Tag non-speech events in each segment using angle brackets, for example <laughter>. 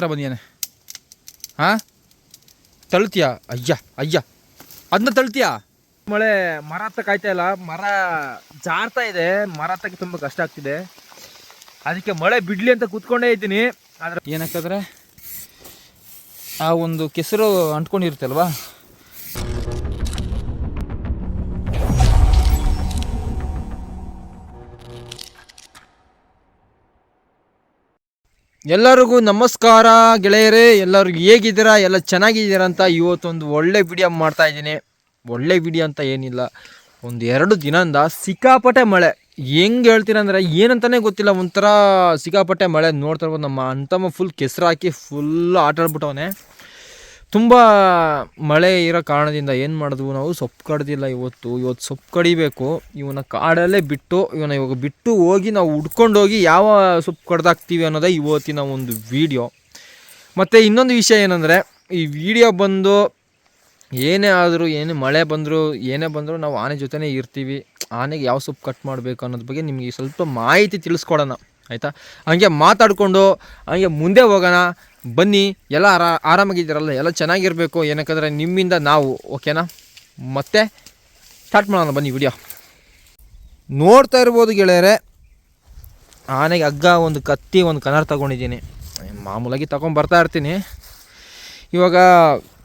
ಹತ್ರ ಬಂದಿಯಾನೆ ಹಾಂ ತಳ್ತೀಯ? ಅಯ್ಯ ಅಯ್ಯ. ಅದನ್ನ ತಳ್ತೀಯ? ಮಳೆ ಮರ ಹತ್ತ ಕಾಯ್ತಾ ಇಲ್ಲ. ಮರ ಜಾರ್ತಾ ಇದೆ. ಮರ ಹತ್ತಕ್ಕೆ ತುಂಬ ಕಷ್ಟ ಆಗ್ತಿದೆ. ಅದಕ್ಕೆ ಮಳೆ ಬಿಡ್ಲಿ ಅಂತ ಕೂತ್ಕೊಂಡೇ ಇದ್ದೀನಿ. ಆದ್ರೆ ಏನಕ್ಕಾದ್ರೆ ಆ ಒಂದು ಕೆಸರು ಅಂಟ್ಕೊಂಡಿರುತ್ತೆ ಎಲ್ಲರಿಗೂ ನಮಸ್ಕಾರ ಗೆಳೆಯರೇ ಎಲ್ಲರಿಗೂ ಹೇಗಿದ್ದೀರಾ, ಎಲ್ಲ ಚೆನ್ನಾಗಿದ್ದೀರಾ ಅಂತ ಇವತ್ತೊಂದು ಒಳ್ಳೆ ವಿಡಿಯೋ ಮಾಡ್ತಾ ಇದ್ದೀನಿ. ಒಳ್ಳೆ ವಿಡಿಯೋ ಅಂತ ಏನಿಲ್ಲ, ಒಂದು ಎರಡು ದಿನದಿಂದ ಸಿಕ್ಕಾಪಟ್ಟೆ ಮಳೆ. ಹೆಂಗೆ ಹೇಳ್ತೀರ ಅಂದರೆ ಏನಂತಾನೆ ಗೊತ್ತಿಲ್ಲ, ಒಂಥರ ಸಿಕ್ಕಾಪಟ್ಟೆ ಮಳೆ ನೋಡ್ತಾ ಇರ್ಬೋದು. ನಮ್ಮ ಅಂತಮ್ಮ ಫುಲ್ ಕೆಸರು ಹಾಕಿ ಫುಲ್ ಆಟ ಆಡ್ಬಿಟ್ಟವನೆ ತುಂಬ ಮಳೆ ಇರೋ ಕಾರಣದಿಂದ ಏನು ಮಾಡಿದ್ವು ನಾವು ಸೊಪ್ಪು ಕಡ್ದಿಲ್ಲ ಇವತ್ತು. ಇವತ್ತು ಸೊಪ್ಪು ಕಡಿಬೇಕು. ಇವನ್ನ ಕಾಡಲ್ಲೇ ಬಿಟ್ಟು ಇವನ ಇವಾಗ ಬಿಟ್ಟು ಹೋಗಿ ನಾವು ಹುಡ್ಕೊಂಡೋಗಿ ಯಾವ ಸೊಪ್ಪು ಕಡ್ದಾಕ್ತೀವಿ ಅನ್ನೋದೇ ಇವತ್ತಿನ ಒಂದು ವಿಡಿಯೋ. ಮತ್ತು ಇನ್ನೊಂದು ವಿಷಯ ಏನಂದರೆ, ಈ ವಿಡಿಯೋ ಬಂದು ಏನೇ ಆದರೂ, ಏನೇ ಮಳೆ ಬಂದರೂ, ಏನೇ ಬಂದರೂ ನಾವು ಆನೆ ಜೊತೆನೇ ಇರ್ತೀವಿ. ಆನೆಗೆ ಯಾವ ಸೊಪ್ಪು ಕಟ್ ಮಾಡಬೇಕು ಅನ್ನೋದ್ರ ಬಗ್ಗೆ ನಿಮಗೆ ಸ್ವಲ್ಪ ಮಾಹಿತಿ ತಿಳಿಸ್ಕೊಡೋಣ. ಆಯಿತಾ? ಹಂಗೆ ಮಾತಾಡಿಕೊಂಡು, ಹಂಗೆ ಮುಂದೆ ಹೋಗೋಣ. ಬನ್ನಿ, ಎಲ್ಲ ಆರಾ, ಆರಾಮಾಗಿದ್ದೀರಲ್ಲ, ಎಲ್ಲ ಚೆನ್ನಾಗಿರಬೇಕು, ಏನಕ್ಕಂದರೆ ನಿಮ್ಮಿಂದ ನಾವು, ಓಕೆನಾ? ಮತ್ತೆ ಸ್ಟಾರ್ಟ್ ಮಾಡೋಣ, ಬನ್ನಿ ವಿಡಿಯೋ ನೋಡ್ತಾ ಇರ್ಬೋದು ಗೆಳೆಯರೆ, ಆನೆಗೆ ಹಗ್ಗ, ಒಂದು ಕತ್ತಿ, ಒಂದು ಕನರ್ ತಗೊಂಡಿದ್ದೀನಿ. ಮಾಮೂಲಾಗಿ ತಗೊಂಡು ಬರ್ತಾ ಇರ್ತೀನಿ. ಇವಾಗ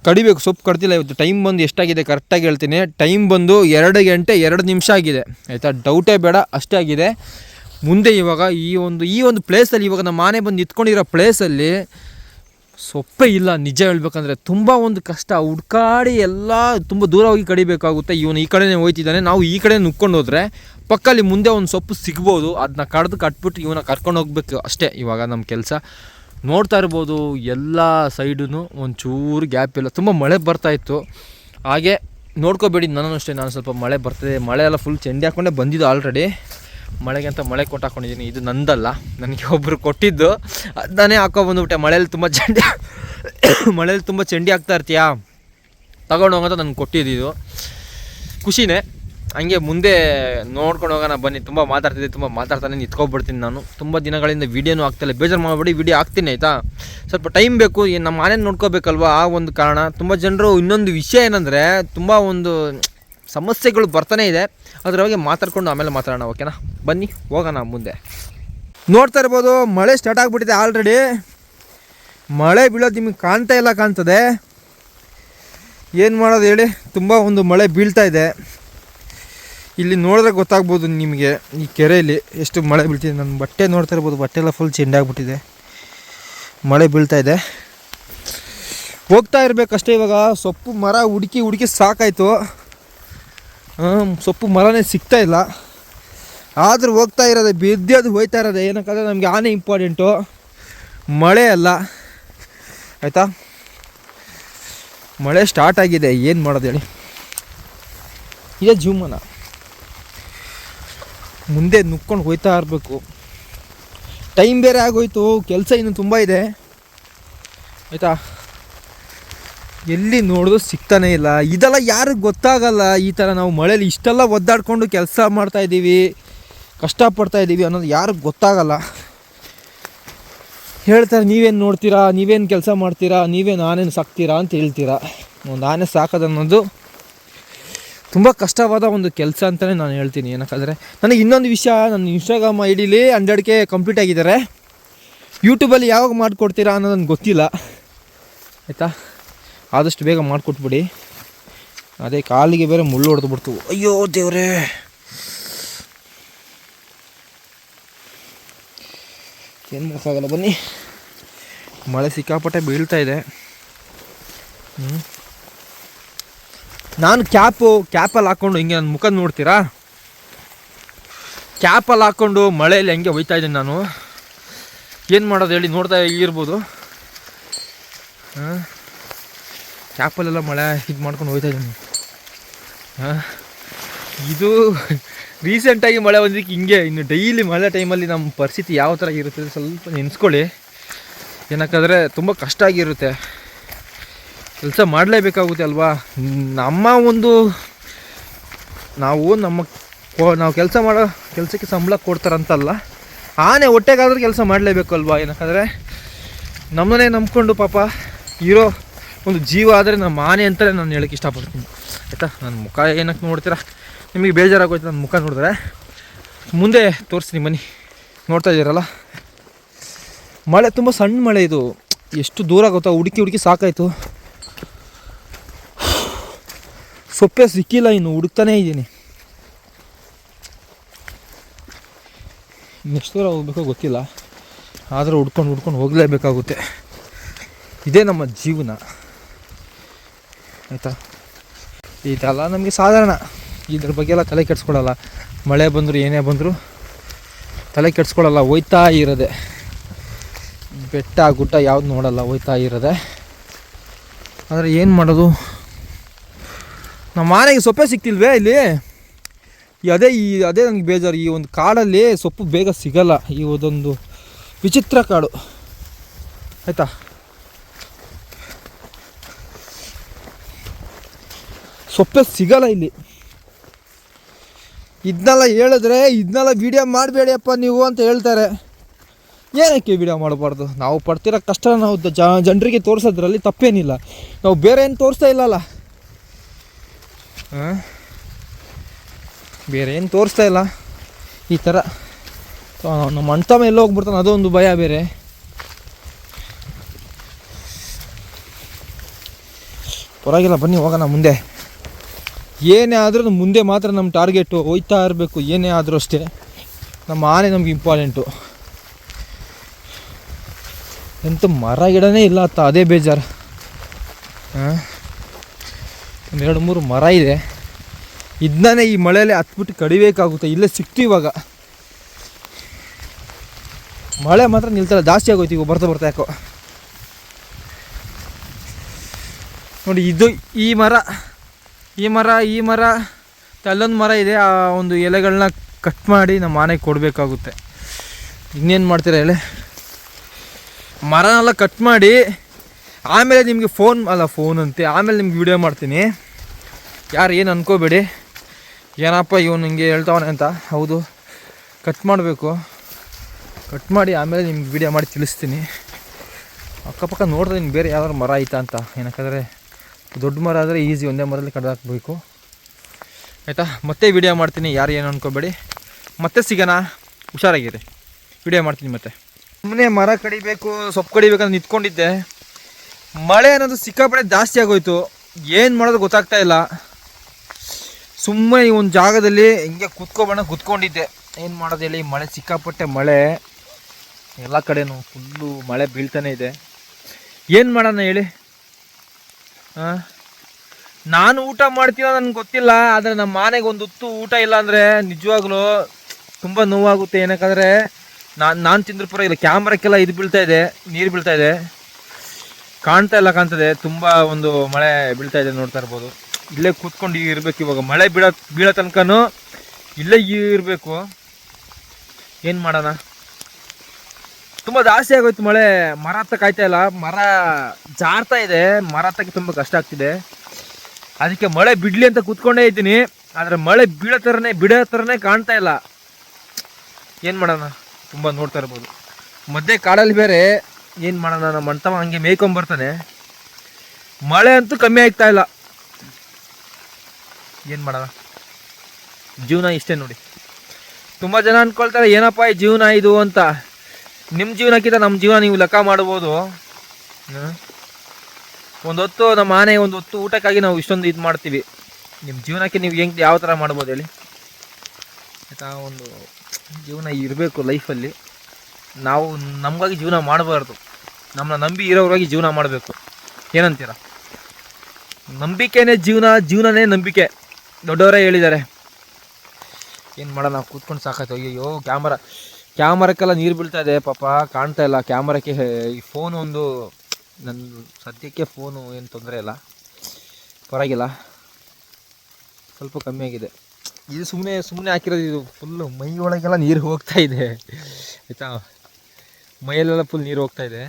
ಕಡಿಬೇಕು, ಸೊಪ್ಪು ಕಡ್ತಿಲ್ಲ ಇವತ್ತು ಟೈಮ್ ಬಂದು ಎಷ್ಟಾಗಿದೆ ಕರೆಕ್ಟಾಗಿ ಹೇಳ್ತೀನಿ. ಟೈಮ್ ಬಂದು ಎರಡು ಗಂಟೆ ಎರಡು ನಿಮಿಷ ಆಗಿದೆ. ಆಯಿತಾ? ಡೌಟೇ ಬೇಡ, ಅಷ್ಟೇ ಆಗಿದೆ. ಮುಂದೆ ಇವಾಗ ಈ ಒಂದು ಈ ಒಂದು ಪ್ಲೇಸಲ್ಲಿ ಇವಾಗ ನಮ್ಮ ಆನೆ ಬಂದು ನಿಂತ್ಕೊಂಡಿರೋ ಪ್ಲೇಸಲ್ಲಿ ಸೊಪ್ಪೇ ಇಲ್ಲ, ನಿಜ ಹೇಳ್ಬೇಕಂದ್ರೆ ತುಂಬ ಒಂದು ಕಷ್ಟ. ಹುಡ್ಕಾಡಿ ಎಲ್ಲ ತುಂಬ ದೂರ ಹೋಗಿ ಕಡಿಬೇಕಾಗುತ್ತೆ. ಇವನು ಈ ಕಡೆನೇ ಹೋಯ್ತಿದ್ದಾನೆ. ನಾವು ಈ ಕಡೆ ನುಕ್ಕೊಂಡು ಹೋದ್ರೆ ಪಕ್ಕಲ್ಲಿ ಮುಂದೆ ಒಂದು ಸೊಪ್ಪು ಸಿಗ್ಬೋದು. ಅದನ್ನ ಕಡ್ದು ಕಟ್ಬಿಟ್ಟು ಇವನ ಕರ್ಕೊಂಡು ಹೋಗ್ಬೇಕು ಅಷ್ಟೇ ಇವಾಗ ನಮ್ಮ ಕೆಲಸ. ನೋಡ್ತಾ ಇರ್ಬೋದು ಎಲ್ಲ ಸೈಡೂ ಒಂಚೂರು ಗ್ಯಾಪ್ ಇಲ್ಲ. ತುಂಬ ಮಳೆ ಬರ್ತಾ ಇತ್ತು. ಹಾಗೆ ನೋಡ್ಕೋಬೇಡಿ ನಾನು ಅಷ್ಟೇ. ನಾನು ಸ್ವಲ್ಪ ಮಳೆ ಬರ್ತದೆ. ಮಳೆ ಎಲ್ಲ ಫುಲ್ ಚೆಂಡಿ ಹಾಕ್ಕೊಂಡೇ ಬಂದಿದ್ದು ಆಲ್ರೆಡಿ ಮಳೆಗೆ ಅಂತ ಮಳೆ ಕೊಟ್ಟು ಹಾಕೊಂಡಿದ್ದೀನಿ. ಇದು ನಂದಲ್ಲ. ನನಗೆ ಒಬ್ಬರು ಕೊಟ್ಟಿದ್ದು. ಅದನ್ನೇ ಹಾಕೋ ಬಂದುಬಿಟ್ಟೆ. ಮಳೇಲಿ ತುಂಬ ಚಂಡಿ <coughs> ಮಳೆಯಲ್ಲಿ ತುಂಬ ಚಂಡಿ ಆಗ್ತಾ ಇರ್ತೀಯಾ? ತಗೊಂಡು ಹೋಗೋದು ನನಗೆ ಕೊಟ್ಟಿದ್ದು ಖುಷಿನೇ. ಹಂಗೆ ಮುಂದೆ ನೋಡ್ಕೊಂಡು ಹೋಗೋಣ ಬನ್ನಿ. ತುಂಬ ಮಾತಾಡ್ತಿದ್ದೆ, ತುಂಬ ಮಾತಾಡ್ತಾನೆ ನಿಂತ್ಕೊಬಿಡ್ತೀನಿ ನಾನು. ತುಂಬ ದಿನಗಳಿಂದ ವೀಡಿಯೋನೂ ಆಗ್ತಿಲ್ಲ ಬೇಜಾರು ಮಾಡಬೇಡಿ, ವೀಡಿಯೋ ಹಾಕ್ತೀನಿ, ಆಯಿತಾ? ಸ್ವಲ್ಪ ಟೈಮ್ ಬೇಕು. ನಮ್ಮ ಮನೇಲಿ ನೋಡ್ಕೋಬೇಕಲ್ವಾ? ಆ ಒಂದು ಕಾರಣ. ತುಂಬ ಜನರು ಇನ್ನೊಂದು ವಿಷಯ ಏನಂದರೆ, ತುಂಬ ಒಂದು ಸಮಸ್ಯೆಗಳು ಬರ್ತಾನೆ ಇದೆ. ಅದ್ರ ಬಗ್ಗೆ ಮಾತಾಡ್ಕೊಂಡು ಆಮೇಲೆ ಮಾತಾಡೋಣ ಓಕೆನಾ ಬನ್ನಿ, ಹೋಗೋಣ ಮುಂದೆ. ನೋಡ್ತಾ ಇರ್ಬೋದು, ಮಳೆ ಸ್ಟಾರ್ಟ್ ಆಗಿಬಿಟ್ಟಿದೆ ಆಲ್ರೆಡಿ ಮಳೆ ಬೀಳೋದು ನಿಮಗೆ ಕಾಣ್ತಾ ಇಲ್ಲ ಕಾಣ್ತದೆ. ಏನು ಮಾಡೋದು ಹೇಳಿ, ತುಂಬ ಒಂದು ಮಳೆ ಬೀಳ್ತಾ ಇದೆ. ಇಲ್ಲಿ ನೋಡಿದ್ರೆ ಗೊತ್ತಾಗ್ಬೋದು ನಿಮಗೆ, ಈ ಕೆರೆಯಲ್ಲಿ ಎಷ್ಟು ಮಳೆ ಬೀಳ್ತಿದೆ. ನನ್ನ ಬಟ್ಟೆ ನೋಡ್ತಾ ಇರ್ಬೋದು, ಬಟ್ಟೆ ಎಲ್ಲ ಫುಲ್ ಚೆಂಡಾಗ್ಬಿಟ್ಟಿದೆ ಮಳೆ ಬೀಳ್ತಾ ಇದೆ. ಹೋಗ್ತಾ ಇರಬೇಕಷ್ಟೇ ಇವಾಗ, ಸೊಪ್ಪು, ಮರ ಹುಡುಕಿ ಹುಡುಕಿ ಸಾಕಾಯಿತು. ಸೊಪ್ಪು ಮರನೇ ಸಿಗ್ತಾ ಇಲ್ಲ. ಆದರೂ ಹೋಗ್ತಾ ಇರೋದೆ ಬಿದ್ದೋದು ಹೋಯ್ತಾ ಇರೋದೆ. ಏನಕ್ಕಂದ್ರೆ ನಮಗೆ ಆನೆ ಇಂಪಾರ್ಟೆಂಟು ಮಳೆ ಅಲ್ಲ. ಆಯಿತಾ? ಮಳೆ ಸ್ಟಾರ್ಟ್ ಆಗಿದೆ. ಏನು ಮಾಡೋದು ಹೇಳಿ. ಇದೇ ಜೀವಮಾನ. ಮುಂದೆ ನುಕ್ಕೊಂಡು ಹೋಯ್ತಾ ಇರಬೇಕು. ಟೈಮ್ ಬೇರೆ ಆಗೋಯ್ತು. ಕೆಲಸ ಇನ್ನೂ ತುಂಬ ಇದೆ. ಆಯಿತಾ? ಎಲ್ಲಿ ನೋಡಿದ್ರು ಸಿಗ್ತಾನೆ ಇಲ್ಲ. ಇದೆಲ್ಲ ಯಾರಿಗೆ ಗೊತ್ತಾಗಲ್ಲ? ಈ ಥರ ನಾವು ಮಳೇಲಿ ಇಷ್ಟೆಲ್ಲ ಒದ್ದಾಡಿಕೊಂಡು ಕೆಲಸ ಮಾಡ್ತಾಯಿದ್ದೀವಿ ಕಷ್ಟಪಡ್ತಾ ಇದ್ದೀವಿ ಅನ್ನೋದು ಯಾರಿಗೂ ಗೊತ್ತಾಗಲ್ಲ. ಹೇಳ್ತಾರೆ, ನೀವೇನು ನೋಡ್ತೀರಾ? ನೀವೇನು ಕೆಲಸ ಮಾಡ್ತೀರಾ? ನೀವೇನು ಆನೆನ ಸಾಕ್ತೀರಾ ಅಂತ ಹೇಳ್ತೀರಾ. ಒಂದು ಆನೆ ಸಾಕೋದನ್ನೋದು ತುಂಬ ಕಷ್ಟವಾದ ಒಂದು ಕೆಲಸ ಅಂತಲೇ ನಾನು ಹೇಳ್ತೀನಿ. ಏನಕ್ಕಾದರೆ ನನಗೆ ಇನ್ನೊಂದು ವಿಷಯ, ನನ್ನ ಇನ್ಸ್ಟಾಗ್ರಾಮ್ ಐ ಡಿಲಿ ಹಂಡ್ರೆಡ್ ಕೆ ಕಂಪ್ಲೀಟ್ ಆಗಿದ್ದಾರೆ ಯೂಟ್ಯೂಬಲ್ಲಿ ಯಾವಾಗ ಮಾಡಿಕೊಡ್ತೀರಾ ಅನ್ನೋದು ಗೊತ್ತಿಲ್ಲ. ಆಯಿತಾ? ಆದಷ್ಟು ಬೇಗ ಮಾಡಿಕೊಟ್ಬಿಡಿ. ಅದೇ ಕಾಲಿಗೆ ಬೇರೆ ಮುಳ್ಳು ಹೊಡೆದು ಬಿಡ್ತು. ಅಯ್ಯೋ ದೇವರೇ. ಏನು ಮಾಡೋಕ್ಕಾಗಲ್ಲ ಬನ್ನಿ. ಮಳೆ ಸಿಕ್ಕಾಪಟ್ಟೆ ಬೀಳ್ತಾ ಇದೆ. ನಾನು ಕ್ಯಾಪು, ಕ್ಯಾಪಲ್ಲಿ ಹಾಕ್ಕೊಂಡು ಹಿಂಗೆ ನನ್ನ ಮುಖ ನೋಡ್ತೀರಾ? ಕ್ಯಾಪಲ್ಲಿ ಹಾಕ್ಕೊಂಡು ಮಳೆಯಲ್ಲಿ ಹೆಂಗೆ ಹೋಯ್ತಾ ಇದ್ದೀನಿ ನಾನು. ಏನು ಮಾಡೋದು ಹೇಳಿ ನೋಡ್ತಾ ಇರ್ಬೋದು. ಹಾಂ ಕ್ಯಾಪಲ್ಲೆಲ್ಲ ಮಳೆ ಇದು ಮಾಡ್ಕೊಂಡು ಹೋಗ್ತಾ ಇದ್ದೀನಿ. ಹಾಂ? ಇದು ರೀಸೆಂಟಾಗಿ ಮಳೆ ಬಂದಿದ್ದಕ್ಕೆ ಹಿಂಗೆ, ಇನ್ನು ಡೈಲಿ ಮಳೆ ಟೈಮಲ್ಲಿ ನಮ್ಮ ಪರಿಸ್ಥಿತಿ ಯಾವ ಥರ ಇರುತ್ತೆ ಸ್ವಲ್ಪ ನೆನೆಸ್ಕೊಳ್ಳಿ. ಏನಕ್ಕಂದರೆ ತುಂಬ ಕಷ್ಟ ಆಗಿರುತ್ತೆ. ಕೆಲಸ ಮಾಡಲೇಬೇಕಾಗುತ್ತೆ ಅಲ್ವಾ? ನಮ್ಮ ಒಂದು ನಾವು ನಮ್ಮ ನಾವು ಕೆಲಸ ಮಾಡೋ ಕೆಲಸಕ್ಕೆ ಸಂಬಳ ಕೊಡ್ತಾರಂತಲ್ಲ, ಆನೆ ಹೊಟ್ಟೆಗಾದ್ರೂ ಕೆಲಸ ಮಾಡಲೇಬೇಕು ಅಲ್ವಾ? ಏನಕ್ಕಂದರೆ ನಮ್ಮನ್ನೇ ನಂಬ್ಕೊಂಡು ಪಾಪ ಇರೋ ಒಂದು ಜೀವ ಆದರೆ ನಮ್ಮ ಮಾನೆ ಅಂತಲೇ ನಾನು ಹೇಳಕ್ಕೆ ಇಷ್ಟಪಡ್ತೀನಿ. ಆಯಿತಾ? ನನ್ನ ಮುಖ ಏನಕ್ಕೆ ನೋಡ್ತೀರಾ? ನಿಮಗೆ ಬೇಜಾರಾಗೋಯ್ತು ನನ್ನ ಮುಖ ನೋಡಿದ್ರೆ. ಮುಂದೆ ತೋರಿಸ್ತೀನಿ ಬನ್ನಿ. ನೋಡ್ತಾ ಇದ್ದೀರಲ್ಲ? ಮಳೆ, ತುಂಬ ಸಣ್ಣ ಮಳೆ ಇದು. ಎಷ್ಟು ದೂರ ಗೊತ್ತಾ? ಹುಡುಕಿ ಹುಡುಕಿ ಸಾಕಾಯಿತು. ಸೊಪ್ಪೆ ಸಿಕ್ಕಿಲ್ಲ ಇನ್ನು, ಹುಡುಕ್ತಾನೇ ಇದ್ದೀನಿ. ಎಷ್ಟು ದೂರ ಹೋಗ್ಬೇಕೋ ಗೊತ್ತಿಲ್ಲ. ಆದರೂ ಹುಡ್ಕೊಂಡು ಹುಡ್ಕೊಂಡು ಹೋಗಲೇಬೇಕಾಗುತ್ತೆ. ಇದೇ ನಮ್ಮ ಜೀವನ. ಆಯಿತಾ? ಇದೆಲ್ಲ ನಮಗೆ ಸಾಧಾರಣ. ಇದ್ರ ಬಗ್ಗೆ ಎಲ್ಲ ತಲೆ ಕೆಡಿಸ್ಕೊಳ್ಳಲ್ಲ ಮಳೆ ಬಂದರೂ, ಏನೇ ಬಂದರೂ ತಲೆ ಕೆಡಿಸ್ಕೊಳ್ಳಲ್ಲ ಹೋಯ್ತಾ ಇರೋದೆ. ಬೆಟ್ಟ, ಗುಡ್ಡ ಯಾವ್ದು ನೋಡಲ್ಲ, ಹೋಯ್ತಾ ಇರೋದೆ. ಆದರೆ ಏನು ಮಾಡೋದು? ನಮ್ಮ ಮನೆಗೆ ಸೊಪ್ಪೆ ಸಿಕ್ತಿಲ್ವೇ ಇಲ್ಲಿ? ಅದೇ ಈ, ಅದೇ ನನಗೆ ಬೇಜಾರು. ಈ ಒಂದು ಕಾಡಲ್ಲಿ ಸೊಪ್ಪು ಬೇಗ ಸಿಗಲ್ಲ. ಈ ಒಂದೊಂದು ವಿಚಿತ್ರ ಕಾಡು. ಆಯಿತಾ? ಸೊಪ್ಪೆ ಸಿಗಲ್ಲ ಇಲ್ಲಿ. ಇದನ್ನೆಲ್ಲ ಹೇಳಿದ್ರೆ ಇದನ್ನೆಲ್ಲ ವೀಡಿಯೋ ಮಾಡಬೇಡಿಯಪ್ಪ ನೀವು ಅಂತ ಹೇಳ್ತಾರೆ. ಏನಕ್ಕೆ ವಿಡಿಯೋ ಮಾಡಬಾರ್ದು? ನಾವು ಪಡ್ತಿರೋ ಕಷ್ಟ ನಾವು ಜನರಿಗೆ ತೋರಿಸೋದ್ರಲ್ಲಿ ತಪ್ಪೇನಿಲ್ಲ. ನಾವು ಬೇರೆ ಏನು ತೋರಿಸ್ತಾ ಇಲ್ಲಲ್ಲ. ಬೇರೆ ಏನು ತೋರಿಸ್ತಾ ಇಲ್ಲ. ಈ ಥರ. ನಮ್ಮ ಅಣ್ತಮ್ಮ ಎಲ್ಲ ಹೋಗ್ಬಿಡ್ತಾನೆ ಅದೊಂದು ಭಯ ಬೇರೆ. ಪರವಾಗಿಲ್ಲ, ಬನ್ನಿ, ಹೋಗೋಣ ಮುಂದೆ. ಏನೇ ಆದರೂ ಮುಂದೆ ಮಾತ್ರ ನಮ್ಮ ಟಾರ್ಗೆಟು ಹೋಯ್ತಾ ಇರಬೇಕು, ಏನೇ ಆದರೂ ಅಷ್ಟೇ. ನಮ್ಮ ಆನೆ ನಮ್ಗೆ ಇಂಪಾರ್ಟೆಂಟು ಎಂತ ಮರ ಗಿಡನೇ ಇಲ್ಲ ಅತ್ತ, ಅದೇ ಬೇಜಾರು. ಹಾಂ ಒಂದೆರಡು ಮೂರು ಮರ ಇದೆ. ಇದನ್ನೇ ಈ ಮಳೆಯಲ್ಲಿ ಹತ್ಬಿಟ್ಟು ಕಡಿಬೇಕಾಗುತ್ತೆ, ಇಲ್ಲೇ ಇವಾಗ. ಮಳೆ ಮಾತ್ರ ನಿಲ್ತಲ್ಲ ಜಾಸ್ತಿ ಆಗೋಯ್ತು ಇವಾಗ ಬರ್ತಾ ಬರ್ತಾ ಯಾಕೋ. ನೋಡಿ ಇದು ಈ ಮರ. ಈ ಮರ ಈ ಮರ ಅಲ್ಲೊಂದು ಮರ ಇದೆ. ಆ ಒಂದು ಎಲೆಗಳನ್ನ ಕಟ್ ಮಾಡಿ ನಮ್ಮ ಆನೆಗೆ ಕೊಡಬೇಕಾಗುತ್ತೆ. ಇನ್ನೇನು ಮಾಡ್ತೀರಾ ಎಲೆ ಮರನೆಲ್ಲ ಕಟ್ ಮಾಡಿ ಆಮೇಲೆ ನಿಮಗೆ ಫೋನ್ ಅಲ್ಲ ಫೋನ್ ಅಂತೆ, ಆಮೇಲೆ ನಿಮ್ಗೆ ವಿಡಿಯೋ ಮಾಡ್ತೀನಿ. ಯಾರು ಏನು ಅನ್ಕೋಬೇಡಿ. ಏನಪ್ಪ ಇವನು ಹಿಂಗೆ ಹೇಳ್ತಾವನೆ ಅಂತ. ಹೌದು ಕಟ್ ಮಾಡಬೇಕು. ಕಟ್ ಮಾಡಿ ಆಮೇಲೆ ನಿಮ್ಗೆ ವಿಡಿಯೋ ಮಾಡಿ ತಿಳಿಸ್ತೀನಿ. ಅಕ್ಕಪಕ್ಕ ನೋಡಿದ್ರೆ ನಿಮ್ಗೆ ಬೇರೆ ಯಾವ್ದಾದ್ರು ಮರ ಐತಾ ಅಂತ. ಏನಕ್ಕಂದರೆ ದೊಡ್ಡ ಮರ ಆದರೆ ಈಸಿ ಒಂದೇ ಮರದಲ್ಲಿ ಕಡ್ದು ಹಾಕ್ಬೇಕು. ಆಯಿತಾ? ಮತ್ತೆ ವಿಡಿಯೋ ಮಾಡ್ತೀನಿ. ಯಾರು ಏನು ಅನ್ಕೋಬೇಡಿ. ಮತ್ತೆ ಸಿಗೋಣ. ಹುಷಾರಾಗಿರಿ. ವಿಡಿಯೋ ಮಾಡ್ತೀನಿ ಮತ್ತೆ. ಸುಮ್ಮನೆ ಮರ ಕಡಿಬೇಕು, ಸೊಪ್ಪು ಕಡಿಬೇಕಂತ ನಿಂತ್ಕೊಂಡಿದ್ದೆ. ಮಳೆ ಅನ್ನೋದು ಸಿಕ್ಕಾಪಡೆ ಜಾಸ್ತಿ ಆಗೋಯ್ತು. ಏನು ಮಾಡೋದು ಗೊತ್ತಾಗ್ತಾ ಇಲ್ಲ. ಸುಮ್ಮನೆ ಈ ಒಂದು ಜಾಗದಲ್ಲಿ ಹಿಂಗೆ ಕುತ್ಕೊಬೋಣ ಕುತ್ಕೊಂಡಿದ್ದೆ. ಏನು ಮಾಡೋದು ಹೇಳಿ ಮಳೆ ಸಿಕ್ಕಾಪಟ್ಟೆ ಮಳೆ. ಎಲ್ಲ ಕಡೆನೂ ಫುಲ್ಲು ಮಳೆ ಬೀಳ್ತಾನೆ ಇದೆ. ಏನು ಮಾಡೋಣ ಹೇಳಿ? ನಾನು ಊಟ ಮಾಡ್ತೀನೋ ನನಗೆ ಗೊತ್ತಿಲ್ಲ, ಆದರೆ ನಮ್ಮ ಮನೆಗೆ ಒಂದು ಹೊತ್ತು ಊಟ ಇಲ್ಲ ಅಂದರೆ ನಿಜವಾಗ್ಲೂ ತುಂಬ ನೋವಾಗುತ್ತೆ. ಏನಕ್ಕಂದರೆ ನಾನು ನಾನು ತಿಂದ್ರೂ ಇಲ್ಲ ಕ್ಯಾಮ್ರಕ್ಕೆಲ್ಲ ಇದು ಬೀಳ್ತಾ ಇದೆ, ನೀರು ಬೀಳ್ತಾ ಇದೆ. ಕಾಣ್ತಾ ಇಲ್ಲ ಕಾಣ್ತದೆ, ತುಂಬ ಒಂದು ಮಳೆ ಬೀಳ್ತಾ ಇದೆ ನೋಡ್ತಾ ಇರ್ಬೋದು. ಇಲ್ಲೇ ಕೂತ್ಕೊಂಡು ಇರಬೇಕು ಇವಾಗ, ಮಳೆ ಬೀಳೋ ಬೀಳೋ ತನಕನೂ ಇಲ್ಲೇ ಇರಬೇಕು. ಏನು ಮಾಡೋಣ? ತುಂಬ ಜಾಸ್ತಿ ಆಗೋಯ್ತು ಮಳೆ. ಮರ ಹತ್ತ ಕಾಯ್ತಾ ಇಲ್ಲ. ಮರ ಜಾರ್ತಾ ಇದೆ. ಮರ ಹತ್ತಕ್ಕೆ ತುಂಬ ಕಷ್ಟ ಆಗ್ತಿದೆ. ಅದಕ್ಕೆ ಮಳೆ ಬಿಡ್ಲಿ ಅಂತ ಕೂತ್ಕೊಂಡೇ ಇದ್ದೀನಿ. ಆದರೆ ಮಳೆ ಬೀಳೋ ಥರನೇ, ಬಿಡೋ ಥರನೇ ಕಾಣ್ತಾ ಇಲ್ಲ. ಏನು ಮಾಡೋಣ? ತುಂಬ ನೋಡ್ತಾ ಇರ್ಬೋದು. ಮಧ್ಯೆ ಕಾಡಲ್ಲಿ ಬೇರೆ. ಏನು ಮಾಡೋಣ? ನಮ್ಮ ಅಣ್ತಮ್ಮ ಹಂಗೆ ಮೇಯ್ಕೊಂಬರ್ತಾನೆ ಮಳೆ ಅಂತೂ ಕಮ್ಮಿ ಆಗ್ತಾ ಇಲ್ಲ. ಏನು ಮಾಡೋಣ? ಜೀವನ ಇಷ್ಟೇ ನೋಡಿ. ತುಂಬ ಜನ ಅಂದ್ಕೊಳ್ತಾರೆ ಏನಪ್ಪ ಈ ಜೀವನ ಇದು ಅಂತ. ನಿಮ್ಮ ಜೀವನಕ್ಕಿಂತ ನಮ್ಮ ಜೀವನ ನೀವು ಲೆಕ್ಕ ಮಾಡ್ಬೋದು? ಒಂದು ಹೊತ್ತು ನಮ್ಮ ಆನೆ, ಒಂದು ಹೊತ್ತು ಊಟಕ್ಕಾಗಿ ನಾವು ಇಷ್ಟೊಂದು ಇದು ಮಾಡ್ತೀವಿ. ನಿಮ್ಮ ಜೀವನಕ್ಕೆ ನೀವು ಹೆಂಗೆ, ಯಾವ ಥರ ಮಾಡ್ಬೋದು ಹೇಳಿ? ಆಯಿತಾ, ಒಂದು ಜೀವನ ಇರಬೇಕು ಲೈಫಲ್ಲಿ. ನಾವು ನಮಗಾಗಿ ಜೀವನ ಮಾಡಬಾರ್ದು. ನಮ್ಮನ್ನ ನಂಬಿ ಇರೋರಾಗಿ ಜೀವನ ಮಾಡಬೇಕು. ಏನಂತೀರ? ನಂಬಿಕೆನೇ ಜೀವನ, ಜೀವನನೇ ನಂಬಿಕೆ. ದೊಡ್ಡವರೇ ಹೇಳಿದ್ದಾರೆ. ಏನು ಮಾಡೋಣ, ಕೂತ್ಕೊಂಡು ಸಾಕಾಯ್ತು. ಅಯ್ಯೋ ಕ್ಯಾಮರಾ. ಕ್ಯಾಮರಕ್ಕೆಲ್ಲ ನೀರು ಬೀಳ್ತಾ ಇದೆ, ಪಾಪ ಕಾಣ್ತಾ ಇಲ್ಲ. ಕ್ಯಾಮರಕ್ಕೆ, ಈ ಫೋನ್ ಒಂದು ನನ್ನ ಸದ್ಯಕ್ಕೆ ಫೋನು ಏನು ತೊಂದರೆ ಇಲ್ಲ. ಪರವಾಗಿಲ್ಲ. ಸ್ವಲ್ಪ ಕಮ್ಮಿ ಆಗಿದೆ. ಇದು ಸುಮ್ಮನೆ ಸುಮ್ಮನೆ ಹಾಕಿರೋದು, ಇದು ಫುಲ್ಲು ಮೈ ಒಳಗೆಲ್ಲ ನೀರು ಹೋಗ್ತಾ ಇದೆ. ಆಯಿತಾ? ಮೈಯಲ್ಲೆಲ್ಲ ಫುಲ್ ನೀರು ಹೋಗ್ತಾ ಇದೆ.